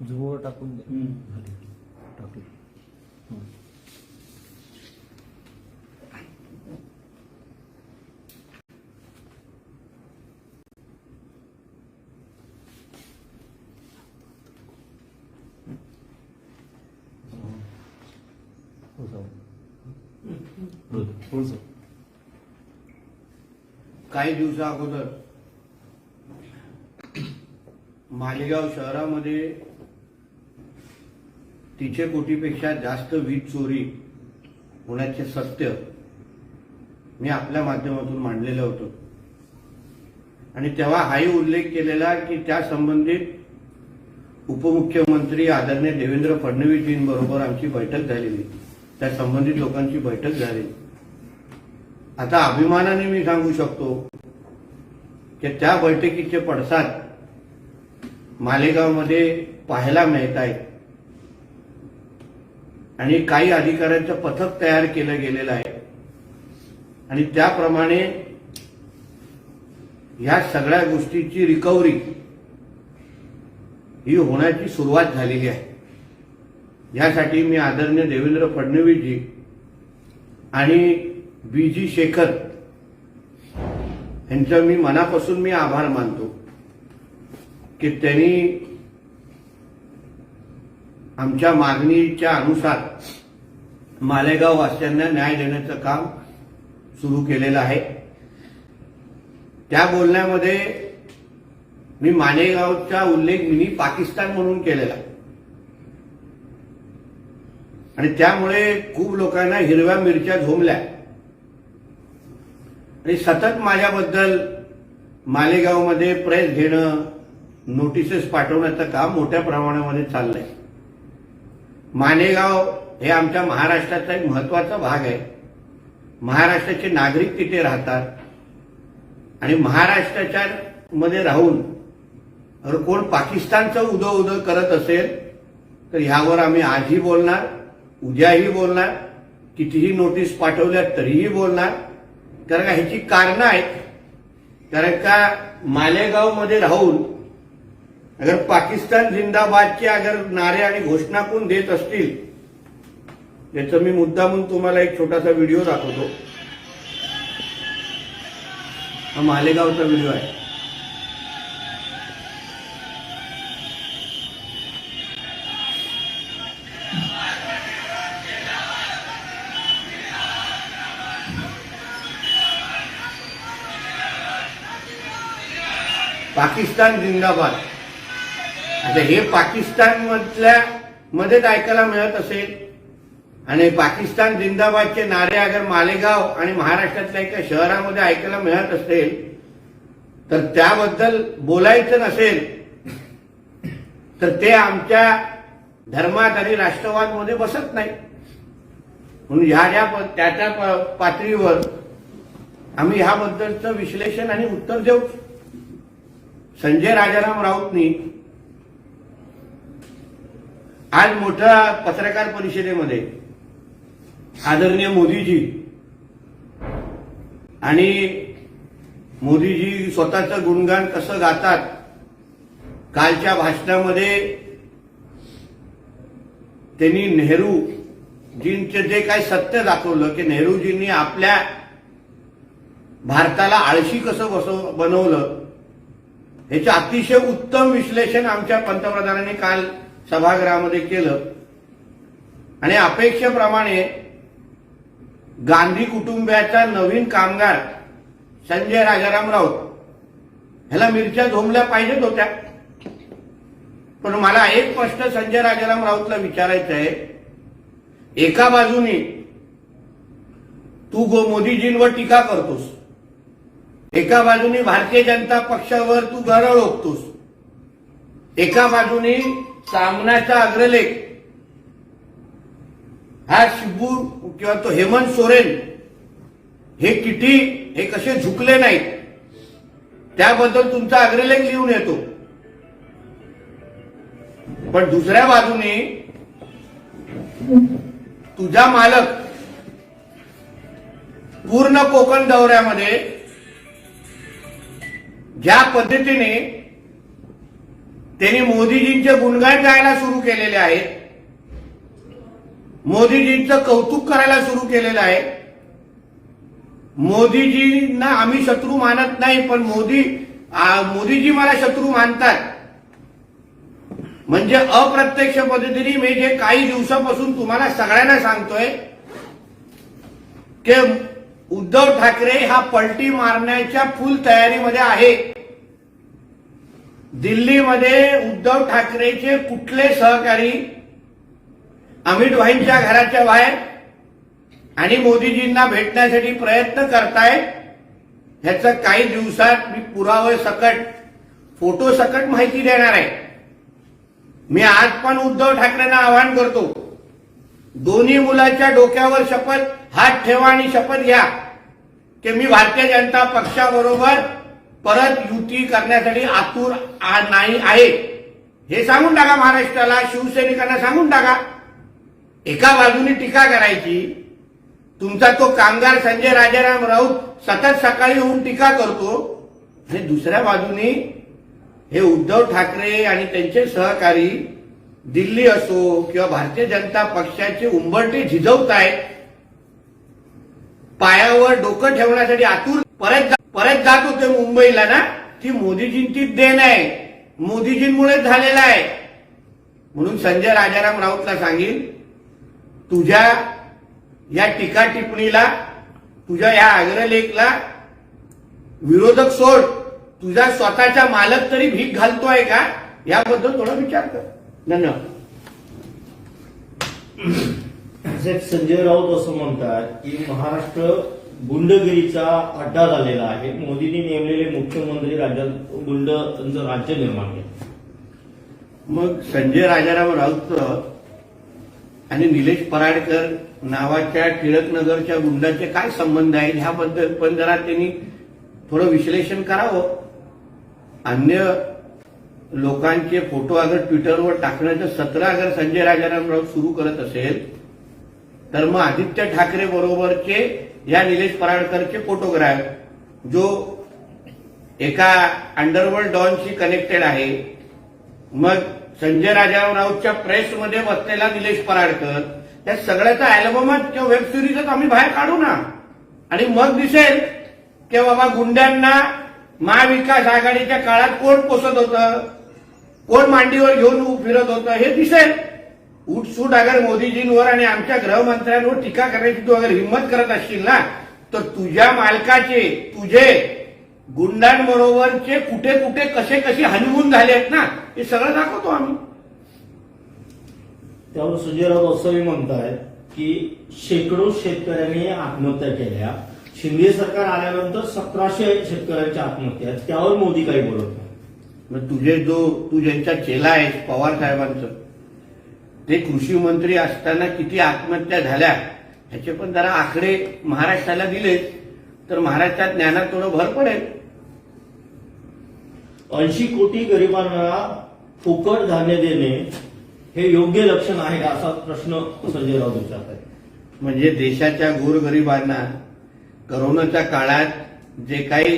झुवर टाकून दे. टाकली थोडंसं काही दिवसा अगोदर मालेगाव शहरामध्ये तिचे कोटीपेक्षा जास्त वीज चोरी होण्याचे सत्य मी आपल्या माध्यमातून मांडलेलं होतं. आणि तेव्हा हाही उल्लेख केलेला की त्या संबंधित उपमुख्यमंत्री आदरणीय देवेंद्र फडणवीसजींबरोबर आमची बैठक झालेली. त्या संबंधित लोकांची बैठक झाली आता अभिमानाने मी सांगू शकतो की त्या बैठकीचे पडसाद मालेगावमध्ये पाहायला मिळत आहेत. आणि काही अधिकाऱ्यांचं पथक तयार केलं गेलेलं आहे. आणि त्याप्रमाणे ह्या सगळ्या गोष्टीची रिकव्हरी ही होण्याची सुरुवात झालेली आहे. यासाठी मी आदरणीय देवेंद्र फडणवीसजी आणि बी जी शेखर यांचं मी मनापासून मी आभार मानतो की त्यांनी आमच्या मागणीच्या अनुसार मालेगाव वासियांना न्याय देण्याचं काम सुरू केलेलं आहे. त्या बोलण्यामध्ये मी मालेगावचा उल्लेख मी पाकिस्तान म्हणून केलेला. आणि त्यामुळे खूप लोकांना हिरव्या मिरच्या झोमल्या आणि सतत माझ्याबद्दल मालेगावमध्ये प्रेस घेणं नोटिसेस पाठवण्याचं काम मोठ्या प्रमाणामध्ये चाललंय. मालेगाव हे आमच्या महाराष्ट्राचा एक महत्त्वाचा भाग आहे. महाराष्ट्राचे नागरिक तिथे राहतात. आणि महाराष्ट्राच्या मध्ये राहून अगर कोण पाकिस्तानचं उदो उदो करत असेल तर ह्यावर आम्ही आजही बोलणार उद्याही बोलणार कितीही नोटीस पाठवल्या तरीही बोलणार. कारण का ह्याची कारणं आहेत. कारण का मालेगावमध्ये राहून अगर पाकिस्तान जिंदाबादचे अगर नारे आणि घोषणा कोण देत असतील याचं मी मुद्दा म्हणून तुम्हाला एक छोटासा व्हिडिओ दाखवतो. हा मालेगावचा व्हिडिओ आहे. पाकिस्तान जिंदाबाद. आता हे पाकिस्तान मधल्या मध्येच ऐकायला मिळत असेल. आणि पाकिस्तान जिंदाबादचे नारे अगर मालेगाव आणि महाराष्ट्रातल्या एका शहरामध्ये ऐकायला मिळत असेल तर त्याबद्दल बोलायचं नसेल तर ते आमच्या धर्मात आणि राष्ट्रवादमध्ये बसत नाही. म्हणून ह्या ज्या त्याच्या पातळीवर आम्ही ह्याबद्दलचं विश्लेषण आणि उत्तर देऊ. संजय राजाराम राऊतनी आज मोठ्या पत्रकार परिषदेमध्ये आदरणीय मोदीजी आणि मोदीजी स्वतःचं गुणगान कसं गातात कालच्या भाषणामध्ये त्यांनी नेहरूजींचं जे काही सत्य दाखवलं की नेहरूजींनी आपल्या भारताला आळशी कसं बसव बनवलं याचं अतिशय उत्तम विश्लेषण आमच्या पंतप्रधानांनी काल सभागृहामध्ये केलं. आणि अपेक्षेप्रमाणे गांधी कुटुंबियाचा नवीन कामगार संजय राजाराम राऊत ह्याला मिरच्या झोमल्या पाहिजेत होत्या. पण मला एक प्रश्न संजय राजाराम राऊतला विचारायचं आहे. एका बाजूने तू गो मोदीजींवर टीका करतोस. एका बाजूने भारतीय जनता पक्षावर तू गरळ ओकतोस. एका बाजूने सामनाचा अग्रलेख. हा शिबू किंवा तो हेमंत सोरेन हे किती हे कसे झुकले नाहीत त्याबद्दल तुमचा अग्रलेख लिहून येतो. पण दुसऱ्या बाजूने तुझा मालक पूर्ण कोकण दौऱ्यामध्ये ज्या पद्धतीने त्यांनी मोदीजींचे गुणगान गायला सुरू केलेले आहेत मोदीजींचं कौतुक करायला सुरू केलेलं आहे. मोदीजींना आम्ही शत्रू मानत नाही पण मोदी मोदीजी मला शत्रू मानतात. म्हणजे अप्रत्यक्ष पद्धतीने मी जे काही दिवसापासून तुम्हाला सगळ्यांना सांगतोय की उद्धव ठाकरे हा पलटी मारण्याच्या फुल तयारीमध्ये आहे. दिल्लीमध्ये उद्धव ठाकरेचे कुठले सहकारी? अमित भाईंच्या घराच्या बाहेर? आणि मोदीजींना भेटण्यासाठी प्रयत्न करतायत? ह्याचं काही दिवसात मी पुरावे सकट फोटो सकट माहिती देणार आहे. मी आज पण उद्धव ठाकरेंना आवाहन करतो दोन्ही मुलाच्या डोक्यावर शपथ हात ठेवा आणि शपथ घ्या की मी भारतीय जनता पक्षाबरोबर परत युती करण्यासाठी आतुर नाही आहे. हे सांगून टाका महाराष्ट्राला शिवसैनिकांना सांगून टाका. एका बाजूने टीका करायची. तुमचा तो कामगार संजय राजाराम राऊत सतत सकाळी येऊन टीका करतो. आणि दुसऱ्या बाजूने हे उद्धव ठाकरे आणि त्यांचे सहकारी दिल्ली असो किंवा भारतीय जनता पक्षाचे उंबरटे झिजवत आहेत पायावर डोकं ठेवण्यासाठी आतूर परत जा- परत जात होते मुंबईला ना. ती मोदीजींची देण आहे. मोदीजींमुळेच झालेला आहे. म्हणून संजय राजाराम राऊतला सांगेन तुझ्या या टीका टिप्पणीला तुझ्या या आग्रलेखला विरोधक सोड. तुझा स्वतःचा मालक तरी भीक घालतोय का? याबद्दल थोडा विचार कर. धन्यवाद. संजय राऊत असं म्हणतात की महाराष्ट्र गुंडगिरीचा अड्डा झालेला आहे. मोदींनी नेमलेले मुख्यमंत्री राज्यात गुंड राज्य निर्माण केलं. मग संजय राजाराम राऊत आणि निलेश पराडकर नावाच्या टिळकनगरच्या गुंडाचे काय संबंध आहेत ह्याबद्दल पण जरा त्यांनी थोडं विश्लेषण करावं. अन्य लोकांचे फोटो अगर ट्विटरवर टाकण्याचं सत्र अगर संजय राजाराम राऊत सुरू करत असेल तर मग आदित्य ठाकरे बरोबरचे या निलेश पराडकरचे फोटोग्राफ जो एका अंडरवर्ल्ड डॉनशी कनेक्टेड आहे. मग संजय राजा राऊतच्या प्रेसमध्ये बसलेला निलेश पराडकर त्या सगळ्याचा अल्बमच किंवा वेब सिरीजच आम्ही बाहेर काढू ना. आणि मग दिसेल की बाबा गुंड्यांना महाविकास आघाडीच्या काळात कोण पोसत होतं? कोण मांडीवर घेऊन फिरत होतं? हे दिसेल. उठसूट अगर मोदीजींवर आणि आमच्या गृहमंत्र्यांवर टीका करण्याची तू अगर हिंमत करत असशील ना तर तुझ्या मालकाचे तुझे गुंडांबरोबरचे कुठे कुठे कसे कसे हनीमून झाले आहेत ना हे सगळं दाखवतो आम्ही. त्यावर संजय राऊत असंही म्हणतायत की शेकडो शेतकऱ्यांनी आत्महत्या केल्या. शिंदे सरकार आल्यानंतर सतराशे शेतकऱ्यांच्या आत्महत्या आहेत. त्यावर मोदी काही बोलत नाही. तुझे जो तू ज्यांचा चेला आहे पवार साहेबांचं ते कृषी मंत्री असताना किती आत्महत्या झाल्या ह्याचे पण जरा आकडे महाराष्ट्राला दिले. तर महाराष्ट्रात ज्ञानात थोडं भर पडेल. ऐंशी कोटी गरिबांना फुकट धान्य देणे हे योग्य लक्षण आहे असा प्रश्न संजय राऊत विचारत आहेत. म्हणजे देशाच्या गोरगरिबांना करोनाच्या काळात जे काही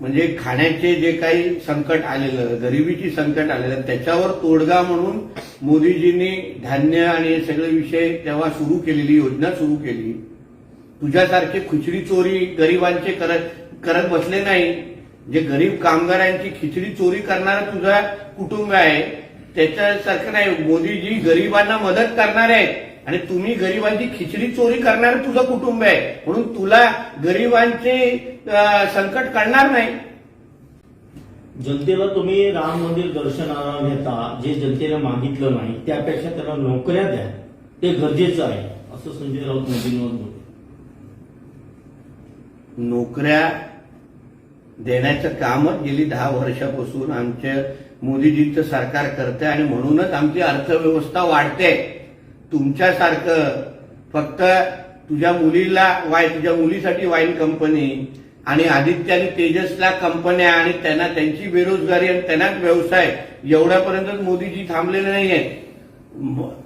म्हणजे खाण्याचे जे काही संकट आलेलं गरिबीची संकट आलेलं त्याच्यावर तोडगा म्हणून मोदीजींनी धान्य आणि हे सगळे विषय तेव्हा सुरू केलेली योजना सुरू केली. तुझ्यासारखे खिचडी चोरी गरिबांचे करत करत बसले नाही. जे गरीब कामगारांची खिचडी चोरी करणारा तुझा कुटुंब आहे त्याच्यासारखं नाही. मोदीजी गरिबांना मदत करणार आहेत. आणि तुम्ही गरिबांची खिचडी चोरी करणार तुझं कुटुंब आहे. म्हणून तुला गरिबांचे संकट कळणार नाही. जनतेला तुम्ही राम मंदिर दर्शनाला नेता जे जनतेने मागितलं नाही त्यापेक्षा त्यांना नोकऱ्या द्या. ते गरजेचं आहे असं संजय राऊत मोदींवर बोलले. नोकऱ्या देण्याचं कामच गेली दहा वर्षापासून आमच्या मोदीजींचं सरकार करते आणि म्हणूनच आमची अर्थव्यवस्था वाढते. तुमच्यासारखं फक्त तुझ्या मुलीला वाय तुझ्या मुलीसाठी वाईन कंपनी आणि आदित्य आणि तेजसला कंपन्या आणि त्यांना त्यांची बेरोजगारी आणि त्यांनाच व्यवसाय एवढ्यापर्यंत मोदीजी थांबलेले नाहीये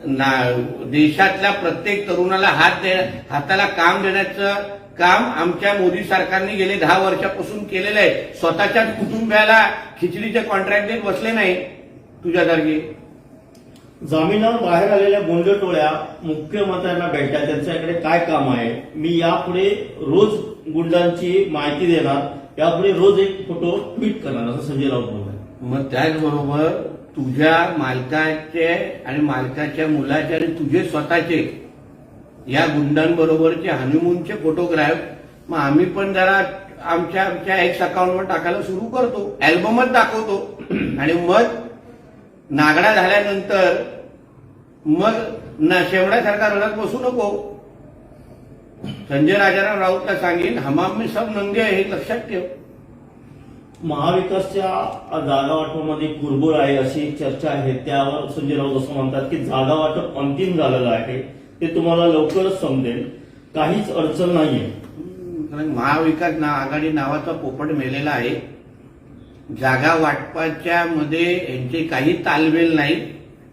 ना- देशातल्या प्रत्येक तरुणाला हात दे हाताला काम देण्याचं काम आमच्या मोदी सरकारने गेले दहा वर्षापासून केलेलं आहे. स्वतःच्याच कुटुंबियाला खिचडीचे कॉन्ट्रॅक्ट देत बसले नाही तुझ्यासारखे जामिनावर बाहेर आलेल्या गोंधळ टोळ्या मुख्यमंत्र्यांना भेटल्या त्यांच्याकडे काय काम आहे? मी यापुढे रोज गुंडांची माहिती देणार. यापुढे रोज एक फोटो ट्विट करणार असं संजय राऊत बोलले मग त्याचबरोबर तुझ्या मालकाचे आणि मालकाच्या मुलाचे आणि तुझे स्वतःचे या गुंडांबरोबरचे हनीमूनचे फोटोग्राफ मग आम्ही पण जरा आमच्या आमच्या एक्स अकाउंटवर टाकायला सुरू करतो. अल्बमच दाखवतो. आणि मग नागडा झाल्यानंतर मग न शेवड्यासारखा रडत बसू नको. संजय राजाराम राऊतला सांगेन हमाम में सब नंगे आहे हे लक्षात ठेव. महाविकासच्या जागा वाटपामध्ये कुरबुर आहे अशी चर्चा आहे. त्यावर संजय राऊत असं म्हणतात की जागा वाटप अंतिम झालेलं आहे. ते तुम्हाला लवकरच समजेल. काहीच अडचण नाहीये. कारण महाविकास ना आघाडी नावाचा पोपट मेलेला आहे. जागा वाटपाच्या मध्ये यांचे काही तालमेल नाही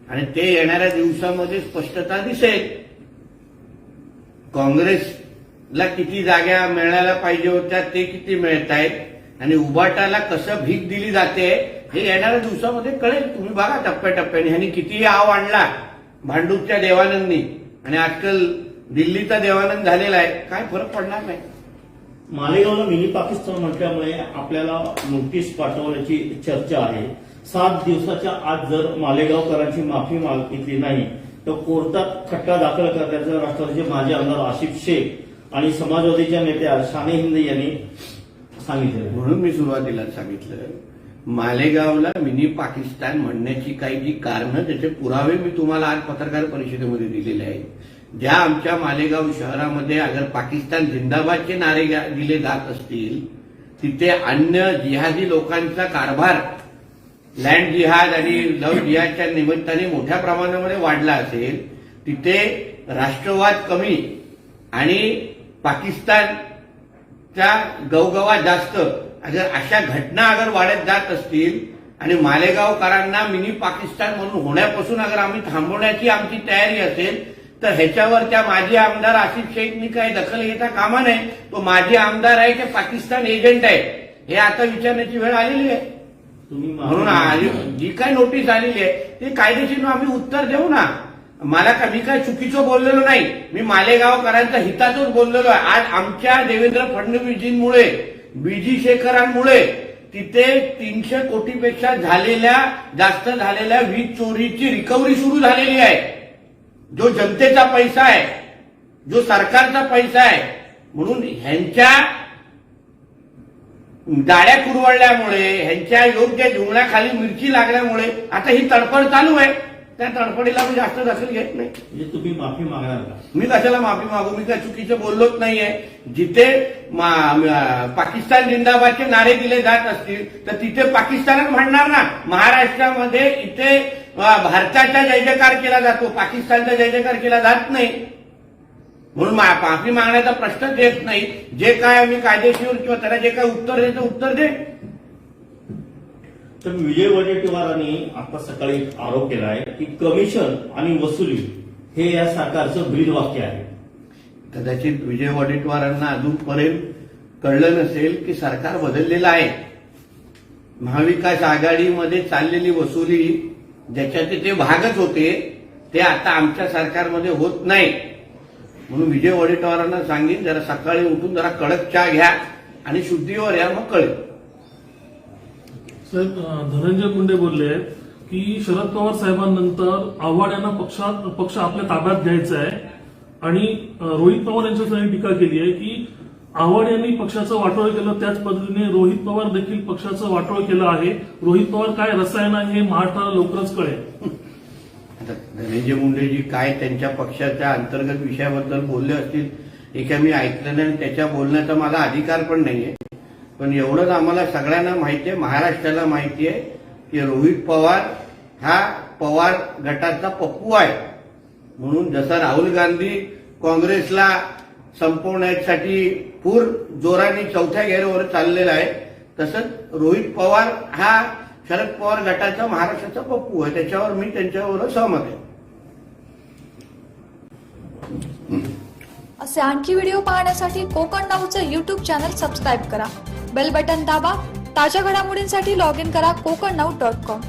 आणि ते येणाऱ्या दिवसामध्ये स्पष्टता दिसेल. काँग्रेसला किती जागा मिळायला पाहिजे होत्या ते किती मिळत आहेत आणि उबाटाला कसं भीक दिली जाते हे येणाऱ्या दिवसामध्ये कळेल. तुम्ही बघा टप्प्याटप्प्याने ह्यांनी किती आव आणला. भांडूपच्या देवानंदनी. आणि आजकाल दिल्लीचा देवानंद झालेला आहे. काय फरक पडणार नाही. मालेगावला मिनी पाकिस्तान म्हटल्यामुळे आपल्याला नोटीस पाठवण्याची चर्चा आहे. सात दिवसाच्या आत जर मालेगावकरांची माफी मागितली नाही तर कोर्टात खटला दाखल करण्याचं राष्ट्रवादीचे माजी आमदार आशिफ शेख आणि समाजवादीच्या नेत्या शाने हिंद यांनी सांगितलं. म्हणून मी सुरुवातीला सांगितलं मालेगावला मिनी पाकिस्तान म्हणण्याची काही जी कारणं त्याचे पुरावे मी तुम्हाला आज पत्रकार परिषदेमध्ये दिलेले आहेत. ज्या आमच्या मालेगाव शहरामध्ये अगर पाकिस्तान जिंदाबादचे नारे दिले जात असतील तिथे अन्य जिहादी लोकांचा कारभार लँड जिहाद आणि लव जिहादच्या निमित्ताने मोठ्या प्रमाणामध्ये वाढला असेल तिथे राष्ट्रवाद कमी आणि पाकिस्तानचा गवगवा जास्त. अगर अशा घटना अगर वाढत जात असतील आणि मालेगावकरांना मिनी पाकिस्तान म्हणून होण्यापासून अगर आम्ही थांबवण्याची आमची तयारी असेल तर ह्याच्यावर त्या माजी आमदार आसिफ शेखनी काही दखल घेता कामा नये. तो माजी आमदार आहे की पाकिस्तान एजंट आहे. हे आता विचारण्याची वेळ आलेली आहे. म्हणून जी काय नोटीस आलेली आहे ते कायदेशीर आम्ही उत्तर देऊ ना. मला का मी काय चुकीचं बोललेलो नाही. मी मालेगावकरांच्या हितातच बोललेलो आहे. आज आमच्या देवेंद्र फडणवीसजींमुळे बीजी शेखरांमुळे तिथे तीनशे कोटीपेक्षा झालेल्या जास्त झालेल्या वीज चोरीची रिकव्हरी सुरू झालेली आहे. जो जनतेचा पैसा आहे जो सरकारचा पैसा आहे म्हणून ह्यांच्या डाळ्या कुरवडल्यामुळे ह्यांच्या योग्य धुळण्याखाली मिरची लागल्यामुळे आता ही तडफड चालू आहे. त्या तडफडीला मी जास्त दखल घेत नाही. म्हणजे तुम्ही माफी मागणार का? मी कशाला माफी मागू? मी काय चुकीचं बोललोच नाहीये. जिथे पाकिस्तान जिंदाबादचे नारे दिले जात असतील तर तिथे पाकिस्तानच म्हणणार ना? महाराष्ट्रामध्ये इथे भारताचा जय जयकार केला जातो पाकिस्तानचा जय जयकार केला जात नाही. म्हणून माफी मागण्याचा प्रश्नच येत नाही. जे काय आम्ही कायदेशीर किंवा त्याला जे काय उत्तर देतो उत्तर दे. तर विजय वडेट्टीवारांनी आता सकाळी आरोप केला आहे की कमिशन आणि वसुली हे या सरकारचं ब्रीद वाक्य आहे. कदाचित विजय वडेट्टीवारांना अजूनपर्यंत कळलं नसेल की सरकार बदललेलं आहे. महाविकास आघाडीमध्ये चाललेली वसुली ज्याच्याचे ते भागच होते ते आता आमच्या सरकारमध्ये होत नाही. म्हणून विजय वडेटवारांना सांगेन जरा सकाळी उठून जरा कडक चहा घ्या आणि शुद्धीवर या मग कळेल. साहेब धनंजय मुंडे बोलले की शरद पवार साहेबांनंतर आव्हाड यांना पक्षात पक्ष आपल्या ताब्यात घ्यायचा आहे. आणि रोहित पवार यांच्यावर टीका केली आहे की आव्हाड यांनी पक्षाचं वाटोळ केलं त्याच पद्धतीने रोहित पवार देखील पक्षाचं वाटोळ केलं आहे. रोहित पवार काय रसायन आहे हे महाराष्ट्राला लवकरच कळेल. धनंजय मुंडेजी काय त्यांच्या पक्षाच्या अंतर्गत विषयाबद्दल बोलले असतील हे काय मी ऐकलं नाही आणि त्याच्या बोलण्याचा मला अधिकार पण नाहीये. पण एवढंच आम्हाला सगळ्यांना माहिती आहे महाराष्ट्राला माहिती आहे की रोहित पवार हा पवार गटाचा पप्पू आहे. म्हणून जसा राहुल गांधी काँग्रेसला संपवण्यासाठी पूर जोराने चौथ्या गेअरवर चाललेला आहे. तसंच रोहित पवार हा शरद पवार गटाचा महाराष्ट्राचा पप्पू आहे. त्याच्यावर मी त्यांच्यावर सहमत आहे. असे आणखी व्हिडिओ पाहण्यासाठी कोकण नाऊचं यूट्यूब चॅनल सबस्क्राईब करा. बेल बटन दाबा. ताज्या घडामोडींसाठी लॉग इन करा कोकण नाऊ डॉट कॉम